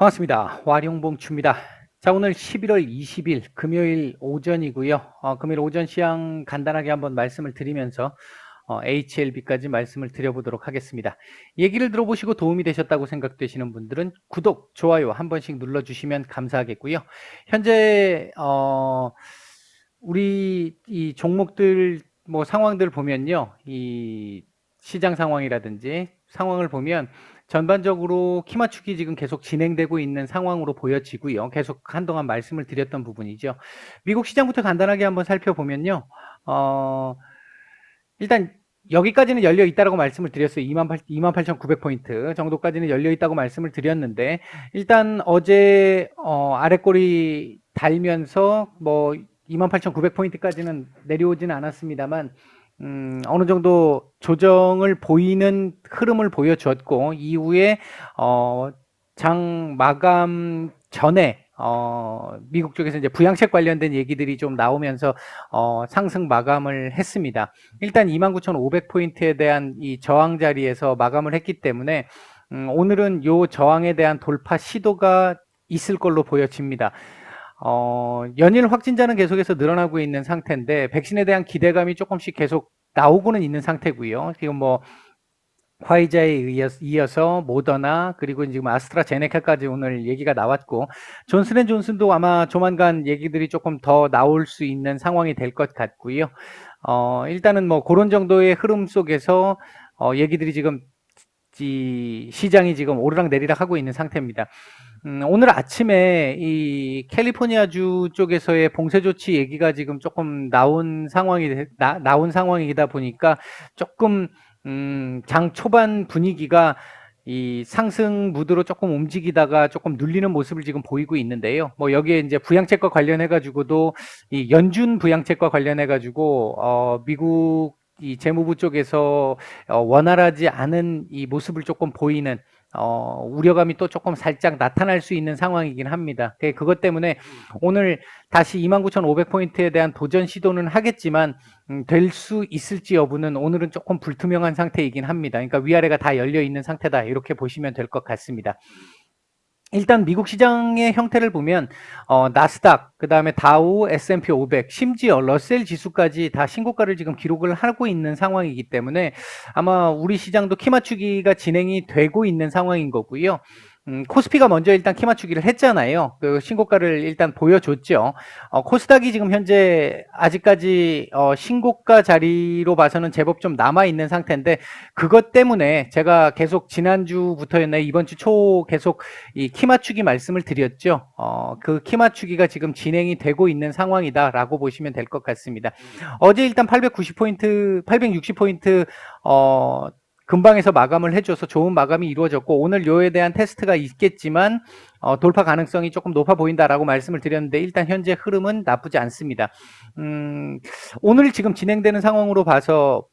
반갑습니다. 와룡봉추입니다. 자, 오늘 11월 20일 금요일 오전이고요. 어, 금요일 오전 시황 간단하게 한번 말씀을 드리면서 어, HLB까지 말씀을 드려보도록 하겠습니다. 얘기를 들어보시고 도움이 되셨다고 생각되시는 분들은 구독, 좋아요 한 번씩 눌러주시면 감사하겠고요. 현재 어, 우리 이 종목들 뭐 상황들 보면요, 이 시장 상황이라든지 상황을 보면 전반적으로 키 맞추기 지금 계속 진행되고 있는 상황으로 보여지고요. 계속 한동안 말씀을 드렸던 부분이죠. 미국 시장부터 간단하게 한번 살펴보면요. 어, 일단 여기까지는 열려 있다라고 말씀을 드렸어요. 28,900포인트 정도까지는 열려 있다고 말씀을 드렸는데 일단 어제 어, 아래꼬리 달면서 뭐 28,900포인트까지는 내려오지는 않았습니다만 음, 어느 정도 조정을 보이는 흐름을 보여줬고 이후에 어, 장 마감 전에 어, 미국 쪽에서 이제 부양책 관련된 얘기들이 좀 나오면서 어, 상승 마감을 했습니다. 일단 29,500포인트에 대한 이 저항 자리에서 마감을 했기 때문에 음, 오늘은 요 저항에 대한 돌파 시도가 있을 걸로 보여집니다. 어, 연일 확진자는 계속해서 늘어나고 있는 상태인데 백신에 대한 기대감이 조금씩 계속 나오고는 있는 상태고요. 지금 뭐 화이자에 이어서 모더나 그리고 지금 아스트라제네카까지 오늘 얘기가 나왔고 존슨앤존슨도 아마 조만간 얘기들이 조금 더 나올 수 있는 상황이 될 것 같고요. 어, 일단은 뭐 그런 정도의 흐름 속에서 어, 얘기들이 지금 이 시장이 지금 오르락 내리락 하고 있는 상태입니다. 음, 오늘 아침에 이 캘리포니아주 쪽에서의 봉쇄 조치 얘기가 지금 조금 나온 상황이 나, 나온 상황이다 보니까 조금 음, 장 초반 분위기가 이 상승 무드로 조금 움직이다가 조금 눌리는 모습을 지금 보이고 있는데요. 뭐 여기에 이제 부양책과 관련해 가지고도 이 연준 부양책과 관련해 가지고 어 미국 이 재무부 쪽에서 어 원활하지 않은 이 모습을 조금 보이는 어, 우려감이 또 조금 살짝 나타날 수 있는 상황이긴 합니다. 그, 그것 때문에 오늘 다시 29,500포인트에 대한 도전 시도는 하겠지만 음, 될 수 있을지 여부는 오늘은 조금 불투명한 상태이긴 합니다. 그러니까 위아래가 다 열려 있는 상태다 이렇게 보시면 될 것 같습니다. 일단 미국 시장의 형태를 보면 어, 나스닥, 그 다음에 다우, S&P 500, 심지어 러셀 지수까지 다 신고가를 지금 기록을 하고 있는 상황이기 때문에 아마 우리 시장도 키 맞추기가 진행이 되고 있는 상황인 거고요. 음, 코스피가 먼저 일단 키 맞추기를 했잖아요. 그 신고가를 일단 보여줬죠. 어, 코스닥이 지금 현재 아직까지 어, 신고가 자리로 봐서는 제법 좀 남아 있는 상태인데 그것 때문에 제가 계속 지난주부터였나요? 이번 주 초 계속 이 키 맞추기 말씀을 드렸죠. 어, 그 키 맞추기가 지금 진행이 되고 있는 상황이다라고 보시면 될 것 같습니다. 어제 일단 890포인트, 860포인트 어, 금방에서 마감을 해줘서 좋은 마감이 이루어졌고 오늘 요에 대한 테스트가 있겠지만 어, 돌파 가능성이 조금 높아 보인다라고 말씀을 드렸는데 일단 현재 흐름은 나쁘지 않습니다. 음, 오늘 지금 진행되는 상황으로 봐서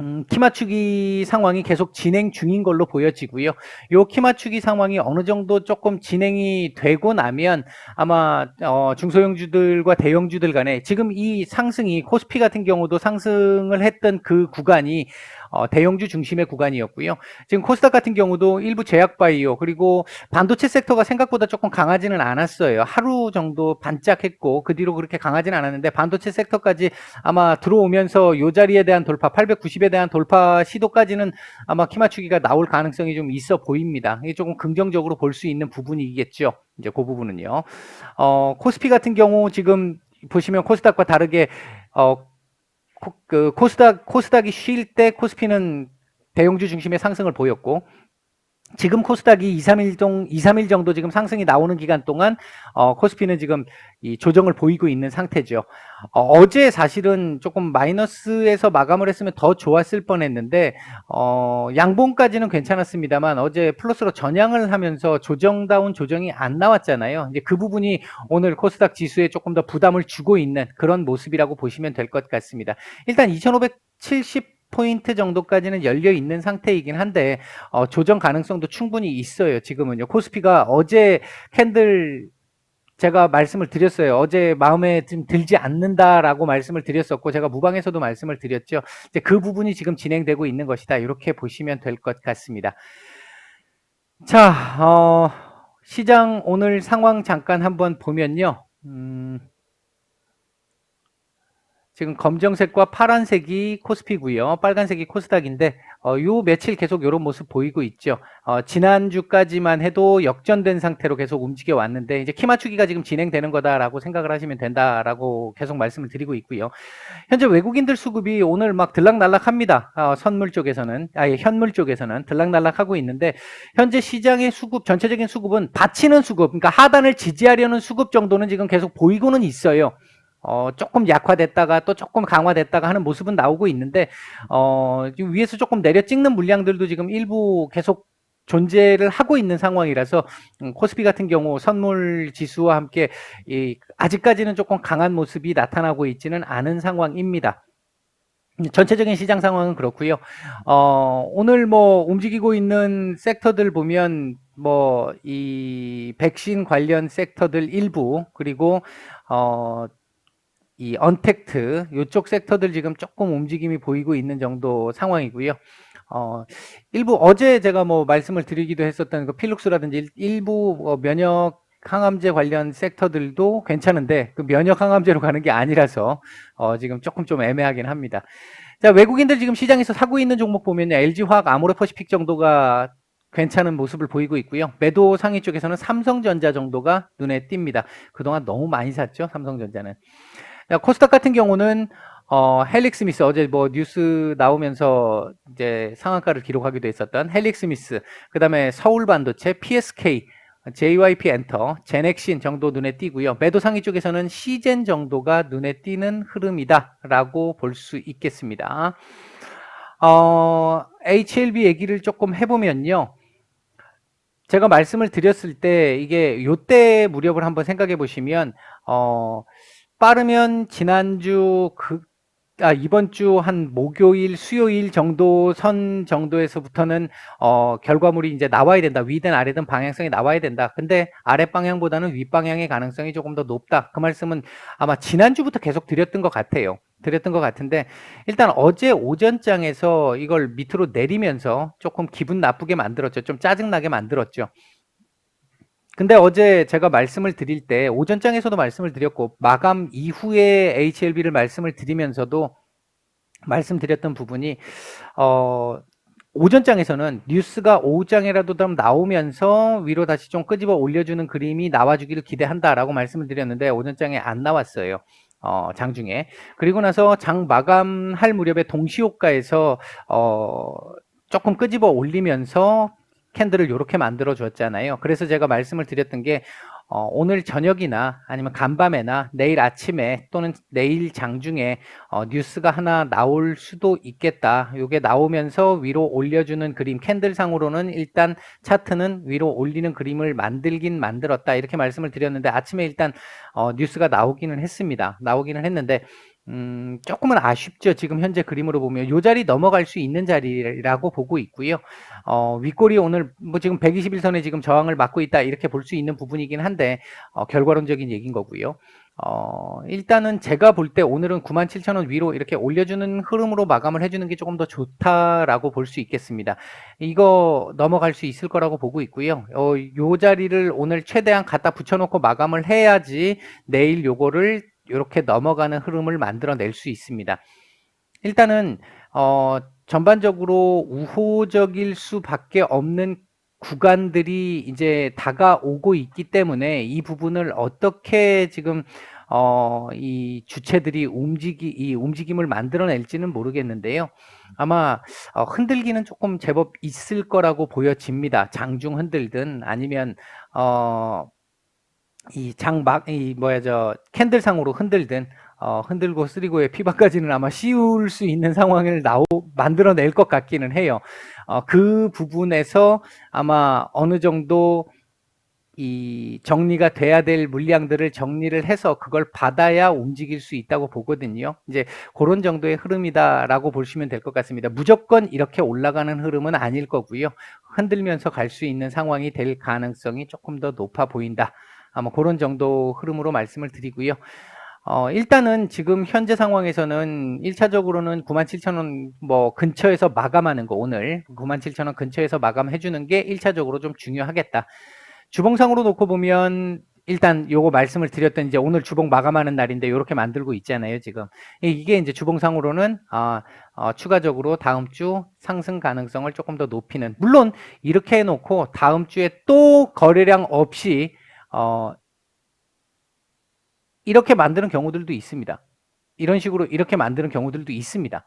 음, 키 맞추기 상황이 계속 진행 중인 걸로 보여지고요. 요 키 맞추기 상황이 어느 정도 조금 진행이 되고 나면 아마 어, 중소형주들과 대형주들 간에 지금 이 상승이 코스피 같은 경우도 상승을 했던 그 구간이 어, 대형주 중심의 구간이었고요. 지금 코스닥 같은 경우도 일부 제약바이오 그리고 반도체 섹터가 생각보다 조금 강하지는 않았어요. 하루 정도 반짝했고 그 뒤로 그렇게 강하지는 않았는데 반도체 섹터까지 아마 들어오면서 요 자리에 대한 돌파 890에 대한 돌파 시도까지는 아마 키 맞추기가 나올 가능성이 좀 있어 보입니다. 이게 조금 긍정적으로 볼 수 있는 부분이겠죠. 이제 그 부분은요. 어, 코스피 같은 경우 지금 보시면 코스닥과 다르게 어, 코, 그 코스닥 코스닥이 쉴 때 코스피는 대형주 중심의 상승을 보였고 지금 코스닥이 2, 3일 정 2, 3일 정도 지금 상승이 나오는 기간 동안 어, 코스피는 지금 이 조정을 보이고 있는 상태죠. 어, 제 사실은 조금 마이너스에서 마감을 했으면 더 좋았을 뻔했는데 어, 양봉까지는 괜찮았습니다만 어제 플러스로 전향을 하면서 조정다운 조정이 안 나왔잖아요. 이제 그 부분이 오늘 코스닥 지수에 조금 더 부담을 주고 있는 그런 모습이라고 보시면 될 것 같습니다. 일단 2,570 포인트 정도까지는 열려 있는 상태이긴 한데 어, 조정 가능성도 충분히 있어요. 지금은요. 코스피가 어제 캔들 제가 말씀을 드렸어요. 어제 마음에 좀 들지 않는다라고 말씀을 드렸었고 제가 무방에서도 말씀을 드렸죠. 이제 그 부분이 지금 진행되고 있는 것이다. 이렇게 보시면 될 것 같습니다. 자, 어, 시장 오늘 상황 잠깐 한번 보면요. 음, 지금 검정색과 파란색이 코스피고요. 빨간색이 코스닥인데 어, 요 며칠 계속 이런 모습 보이고 있죠. 어, 지난주까지만 해도 역전된 상태로 계속 움직여 왔는데 이제 키 맞추기가 지금 진행되는 거다라고 생각을 하시면 된다라고 계속 말씀을 드리고 있고요. 현재 외국인들 수급이 오늘 막 들락날락합니다. 어, 선물 쪽에서는 아예 현물 쪽에서는 들락날락하고 있는데 현재 시장의 수급 전체적인 수급은 받치는 수급, 그러니까 하단을 지지하려는 수급 정도는 지금 계속 보이고는 있어요. 어, 조금 약화됐다가 또 조금 강화됐다가 하는 모습은 나오고 있는데, 어, 지금 위에서 조금 내려 찍는 물량들도 지금 일부 계속 존재를 하고 있는 상황이라서 음, 코스피 같은 경우 선물 지수와 함께 이, 아직까지는 조금 강한 모습이 나타나고 있지는 않은 상황입니다. 전체적인 시장 상황은 그렇고요. 어, 오늘 뭐 움직이고 있는 섹터들 보면 뭐 이 백신 관련 섹터들 일부 그리고 어, 이 언택트 이쪽 섹터들 지금 조금 움직임이 보이고 있는 정도 상황이고요. 어, 일부 어제 제가 뭐 말씀을 드리기도 했었던 그 필룩스라든지 일부 뭐 면역 항암제 관련 섹터들도 괜찮은데 그 면역 항암제로 가는 게 아니라서 어, 지금 조금 좀 애매하긴 합니다. 자, 외국인들 지금 시장에서 사고 있는 종목 보면 LG화학, 아모레퍼시픽 정도가 괜찮은 모습을 보이고 있고요. 매도 상위 쪽에서는 삼성전자 정도가 눈에 띕니다. 그동안 너무 많이 샀죠, 삼성전자는. 코스닥 같은 경우는 어, 헬릭 스미스 어제 뭐 뉴스 나오면서 이제 상한가를 기록하기도 했었던 헬릭 스미스, 그다음에 서울 반도체, PSK, JYP 엔터, 제넥신 정도 눈에 띄고요. 매도 상위 쪽에서는 시젠 정도가 눈에 띄는 흐름이다라고 볼 수 있겠습니다. 어, HLB 얘기를 조금 해보면요. 제가 말씀을 드렸을 때 이게 요때 무렵을 한번 생각해 보시면 어, 빠르면 지난주 그, 아, 이번 주 한 목요일, 수요일 정도 선 정도에서부터는 어, 결과물이 이제 나와야 된다. 위든 아래든 방향성이 나와야 된다. 근데 아래 방향보다는 윗 방향의 가능성이 조금 더 높다. 그 말씀은 아마 지난주부터 계속 드렸던 것 같아요. 드렸던 것 같은데 일단 어제 오전장에서 이걸 밑으로 내리면서 조금 기분 나쁘게 만들었죠. 좀 짜증나게 만들었죠. 근데 어제 제가 말씀을 드릴 때 오전장에서도 말씀을 드렸고 마감 이후에 HLB를 말씀을 드리면서도 말씀드렸던 부분이 어 오전장에서는 뉴스가 오후장이라도 좀 나오면서 위로 다시 좀 끄집어 올려주는 그림이 나와주기를 기대한다라고 말씀을 드렸는데 오전장에 안 나왔어요. 어, 장중에. 그리고 나서 장 마감할 무렵에 동시호가에서 어, 조금 끄집어 올리면서 캔들을 이렇게 만들어 줬잖아요. 그래서 제가 말씀을 드렸던 게 어, 오늘 저녁이나 아니면 간밤에나 내일 아침에 또는 내일 장중에 어, 뉴스가 하나 나올 수도 있겠다. 이게 나오면서 위로 올려주는 그림 캔들상으로는 일단 차트는 위로 올리는 그림을 만들긴 만들었다. 이렇게 말씀을 드렸는데 아침에 일단 어, 뉴스가 나오기는 했습니다. 나오기는 했는데 음, 조금은 아쉽죠. 지금 현재 그림으로 보면 요 자리 넘어갈 수 있는 자리라고 보고 있고요. 어, 윗골이 오늘 뭐 지금 121선에 지금 저항을 맞고 있다 이렇게 볼 수 있는 부분이긴 한데 어, 결과론적인 얘기인 거고요. 어, 일단은 제가 볼 때 오늘은 97,000원 위로 이렇게 올려주는 흐름으로 마감을 해주는 게 조금 더 좋다라고 볼 수 있겠습니다. 이거 넘어갈 수 있을 거라고 보고 있고요. 어, 요 자리를 오늘 최대한 갖다 붙여놓고 마감을 해야지 내일 요거를 이렇게 넘어가는 흐름을 만들어낼 수 있습니다. 일단은 어, 전반적으로 우호적일 수밖에 없는 구간들이 이제 다가오고 있기 때문에 이 부분을 어떻게 지금 어, 이 주체들이 움직이, 이 움직임을 만들어낼지는 모르겠는데요. 아마 어, 흔들기는 조금 제법 있을 거라고 보여집니다. 장중 흔들든 아니면 어, 이 장막 이 뭐야 저 캔들상으로 흔들든 어, 흔들고 쓰리고의 피박까지는 아마 씌울 수 있는 상황을 나오 만들어낼 것 같기는 해요. 어, 그 부분에서 아마 어느 정도 이 정리가 돼야 될 물량들을 정리를 해서 그걸 받아야 움직일 수 있다고 보거든요. 이제 그런 정도의 흐름이다라고 보시면 될 것 같습니다. 무조건 이렇게 올라가는 흐름은 아닐 거고요. 흔들면서 갈 수 있는 상황이 될 가능성이 조금 더 높아 보인다. 아마 그런 정도 흐름으로 말씀을 드리고요. 어, 일단은 지금 현재 상황에서는 1차적으로는 97,000원 뭐 근처에서 마감하는 거 오늘 97,000원 근처에서 마감해 주는 게 1차적으로 좀 중요하겠다. 주봉상으로 놓고 보면 일단 요거 말씀을 드렸던 이제 오늘 주봉 마감하는 날인데 요렇게 만들고 있잖아요, 지금. 이- 이게 이제 주봉상으로는 아, 어, 추가적으로 다음 주 상승 가능성을 조금 더 높이는 물론 이렇게 해 놓고 다음 주에 또 거래량 없이 어, 이렇게 만드는 경우들도 있습니다. 이런 식으로 이렇게 만드는 경우들도 있습니다.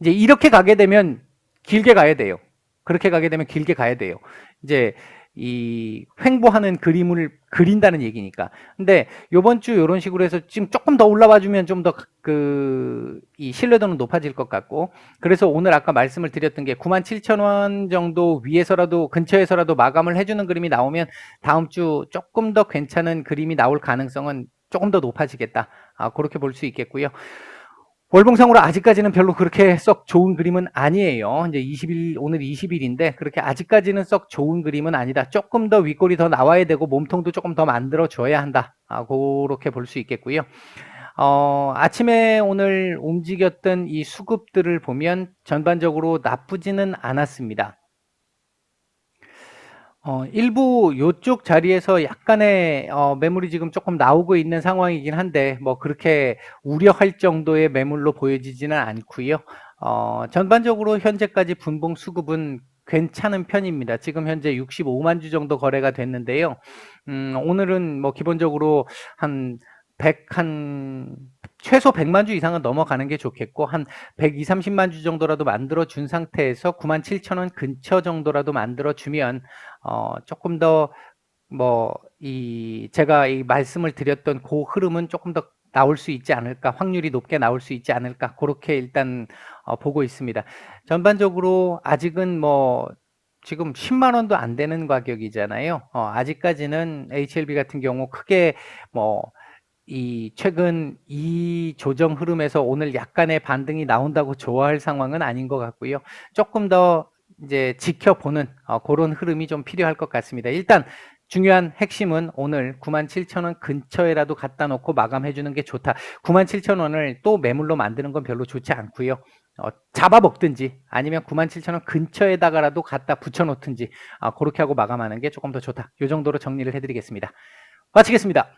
이제 이렇게 가게 되면 길게 가야 돼요. 그렇게 가게 되면 길게 가야 돼요. 이제 이 횡보하는 그림을 그린다는 얘기니까. 근데 요번 주 요런 식으로 해서 지금 조금 더 올라와 주면 좀 더 그 이 신뢰도는 높아질 것 같고 그래서 오늘 아까 말씀을 드렸던 게 97,000원 정도 위에서라도 근처에서라도 마감을 해 주는 그림이 나오면 다음 주 조금 더 괜찮은 그림이 나올 가능성은 조금 더 높아지겠다. 아, 그렇게 볼 수 있겠고요. 월봉상으로 아직까지는 별로 그렇게 썩 좋은 그림은 아니에요. 이제 20일, 오늘 20일인데 그렇게 아직까지는 썩 좋은 그림은 아니다. 조금 더 윗골이 더 나와야 되고 몸통도 조금 더 만들어 줘야 한다. 아, 그렇게 볼 수 있겠고요. 어, 아침에 오늘 움직였던 이 수급들을 보면 전반적으로 나쁘지는 않았습니다. 어, 일부 요쪽 자리에서 약간의 어, 매물이 지금 조금 나오고 있는 상황이긴 한데 뭐 그렇게 우려할 정도의 매물로 보여지지는 않고요. 어, 전반적으로 현재까지 분봉 수급은 괜찮은 편입니다. 지금 현재 65만 주 정도 거래가 됐는데요. 음, 오늘은 뭐 기본적으로 한 100, 한, 최소 100만 주 이상은 넘어가는 게 좋겠고, 한 120, 30만 주 정도라도 만들어 준 상태에서 9만 7천 원 근처 정도라도 만들어 주면, 어, 조금 더, 뭐, 이, 제가 이 말씀을 드렸던 그 흐름은 조금 더 나올 수 있지 않을까, 확률이 높게 나올 수 있지 않을까, 그렇게 일단, 어, 보고 있습니다. 전반적으로 아직은 뭐, 지금 10만 원도 안 되는 가격이잖아요. 어, 아직까지는 HLB 같은 경우 크게 뭐, 이 최근 이 조정 흐름에서 오늘 약간의 반등이 나온다고 좋아할 상황은 아닌 것 같고요. 조금 더 이제 지켜보는 어, 그런 흐름이 좀 필요할 것 같습니다. 일단 중요한 핵심은 오늘 97,000원 근처에라도 갖다 놓고 마감해 주는 게 좋다. 97,000원을 또 매물로 만드는 건 별로 좋지 않고요. 어, 잡아먹든지 아니면 97,000원 근처에다가라도 갖다 붙여놓든지 어, 그렇게 하고 마감하는 게 조금 더 좋다. 이 정도로 정리를 해드리겠습니다. 마치겠습니다.